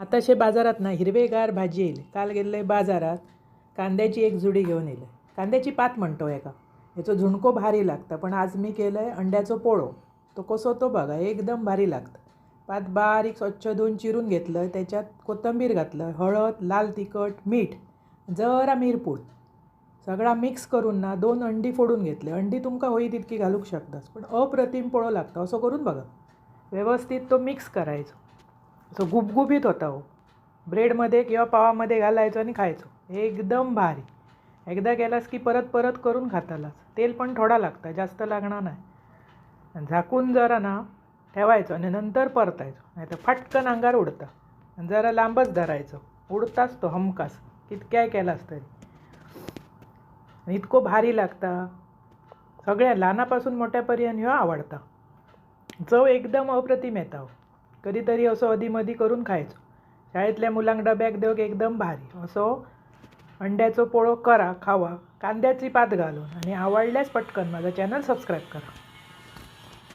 आताशे बाजारात ना हिरवेगार भाजी येईल. काल गेले बाजारात कांद्याची एक जुडी घेऊन येईल. कांद्याची पात म्हणतो एका. याचं झुणको भारी लागतं पण आज मी केलं आहे अंड्याचं पोळो. तो कसो तो बघा एकदम भारी लागतं. पात बारीक स्वच्छ धुवून चिरून घेतलं त्याच्यात कोथंबीर घातलं हळद लाल तिखट मीठ जरा मिरपूड. सगळा मिक्स करून ना दोन अंडी फोडून घेतले. अंडी तुमका होई तितकी घालूक शकतास पण अप्रतिम पोळो लागतं. असं करून बघा. व्यवस्थित तो मिक्स करायचो. असं गुबगुबीत होता हो. ब्रेडमध्ये किंवा पावामध्ये घालायचो आणि खायचो. एकदम भारी. एकदा केलास की परत परत करून खातालास. तेल पण थोडा लागतं जास्त लागणार नाही. झाकून जरा ना ठेवायचो आणि नंतर परतायचो. नाही तर फटकन अंगार उडतं. आणि जरा लांबच धरायचो. उडताच तो हमकास कितक्याय केलास तरी. इतको भारी लागता. सगळ्या लहानापासून मोठ्यापर्यंत ह्यो आवडता. चव एकदम अप्रतिम येता हो. कधीतरी असं अधीमधी करून खायचो. शाळेतल्या मुलांक डब्याक देऊक एकदम भारी. असो अंड्याचो पोळो करा खावा कांद्याची पात घालून आणि आवडल्यास पटकन माझा चॅनल सबस्क्राईब करा.